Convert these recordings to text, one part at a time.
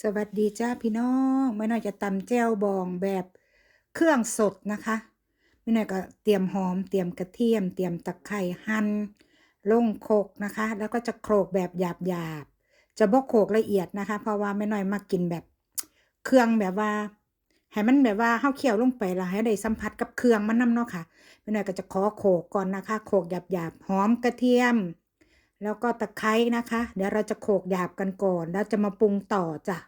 สวัสดีจ้าพี่น้องไม่น้อยจะตำแจ่วบองแบบเครื่องสดนะคะไม่น้อยก็เตรียมหอมเตรียมกระเทียม เตรียมตะไคร้หั่นลงโขกนะคะ แล้วก็จะโขลกแบบหยาบๆจะบ่โขลกละเอียดนะคะ เพราะว่าไม่น้อยมากินแบบเครื่องแบบว่าให้มันแบบว่าข้าวเคี่ยวลงไปแล้วให้ได้สัมผัสกับเครื่องมันน้ำเนาะค่ะไม่น้อยก็จะขอโขลกก่อนนะคะ โขลกหยาบๆหอมกระเทียม แล้วก็ตะไคร้นะคะ เดี๋ยวเราจะโขกหยาบกันก่อน แล้วจะมาปรุงต่อจ้ะ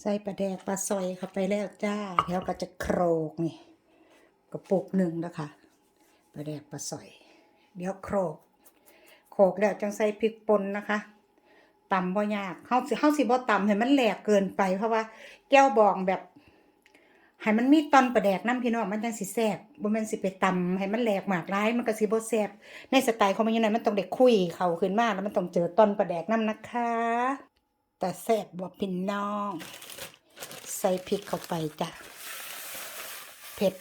ใส่ปลาแดกปลาซอยเข้าไปแล้วจ้า แล้วก็จะโขลกนี่กระปุกหนึ่งนะคะปลาแดกปลาซอย เดี๋ยวโขลกโขกแล้วจังใส่พริกป่นนะคะตำบ่ยากเฮาสิเฮาสิบ่ตำให้มันแหลกเกินไปเพราะว่าแก้วบองแบบ ให้มันมีตอนปลาแดกน้ำพี่น้องมันจังสิแซ่บบ่แม่นสิไปตำให้มันแหลกหมากหลายมันก็สิบ่แซ่บในสไตล์ของมันยังไงมันต้องได้คุยเขาขึ้นมาแล้วมันต้องเจอตอนปลาแดกน้ำนะคะ แต่แซ่บบ่พี่น้อง ใส่พริกเข้าไปจ้ะเผ็ด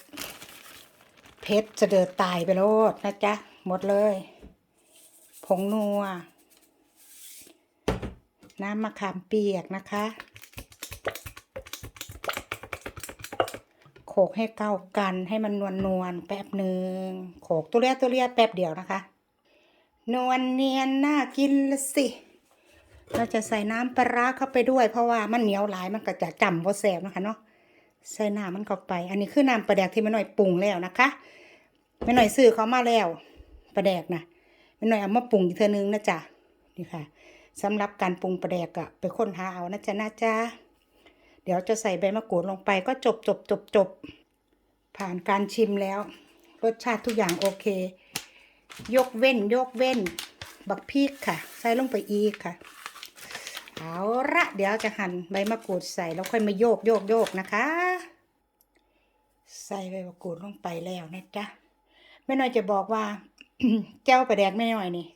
เผ็ดจะเดือดตายไปโลดนะจ๊ะหมดเลย ผงนัว น้ำมะขามเปียกนะคะ โขล กให้เข้ากันให้มันนวลนวลแป๊บหนึ่งโขกตัวเลียตัวเลียแป๊บเดียวนะคะ นวลเนียนน่ากินละสิ เราจะใส่น้ำปลาร้าเข้าไปด้วย เพราะว่ามันเหนียวหลายมันก็จะจำว่าแสบนะคะเนาะใส่น้ำมันเข้าไป อันนี้คือน้ำปลาแดกที่แม่หน่อยปรุงแล้วนะคะแม่หน่อยซื้อเขามาแล้วปลาแดกนะแม่หน่อยเอามาปรุงอีกเทื่อนึงนะจ๊ะนี่ค่ะสำหรับการปรุงปลาแดกอะไปค้นหาเอานะจ๊ะนะจ๊ะ ดี๋ยวจะใส่ใบมะกรูดลงไปก็จบจบจบจบผ่านการชิมแล้ว รสชาติทุกอย่างโอเค ยกเว้นยกเว้น บักพริกค่ะ ใส่ลงไปอีกค่ะ เอาละเดี๋ยวจะหั่นใบมะกรูดใส่แล้วค่อยมาโยกโยกโยกนะคะ ใส่ใบมะกรูดลงไปแล้วนะจ๊ะแม่น้อยจะบอกว่าเจ้าประแดกแม่น้อยนี่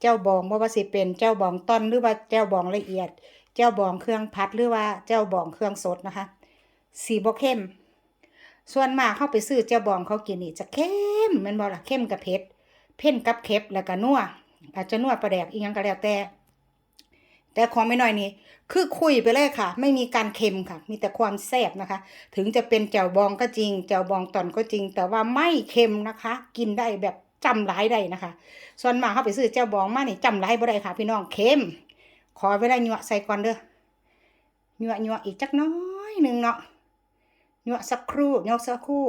เจ้าบองว่าว่าสิเป็นเจ้าบองต้นหรือว่าเจ้าบองละเอียด เจ้าบองเครื่องพัดหรือว่าเจ้าบองเครื่องสดนะคะสีบ่เข้ม ส่วนมากเข้าไปซื้อเจ้าบองเขากินนี่จะเข้มมันบ่ล่ะเข้มกับเผ็ดเพ่นกับเค็บแล้วก็นัวอาจจะนัวประแดกอีกอย่างก็แล้วแต่ แต่ของไม่น้อยนี่คือคุยไปเลยค่ะ ไม่มีการเค็มค่ะ มีแต่ความแซ่บนะคะ ถึงจะเป็นแจ่วบองก็จริงแจ่วบองตอนก็จริง แต่ว่าไม่เค็มนะคะ กินได้แบบ จำหลายได้นะคะ ส่วนมากเขาไปซื้อแจ่วบองมานี่จำหลายบ่ได้ค่ะ พี่น้องเค็มขอเวลาหยวใส่ก่อนเด้อหยวหยวอีกจักน้อยหนึ่งเนาะหยวสักครู่หยวสักครู่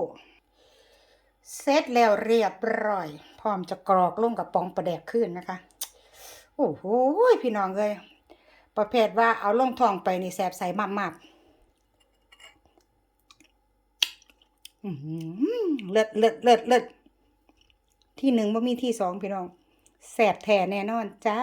เสร็จแล้วเรียบร้อย พร้อมจะกรอกลงกับปองประแดกขึ้นนะคะโอ้โหพี่น้องเลยประเภทว่าเอาลงทองไปนี่แสบใสมากๆอื้อหือเลิศเลิศเลิศเลิศ ที่หนึ่งบ่มีที่สองพี่น้องแสบแท้แน่นอนจ้า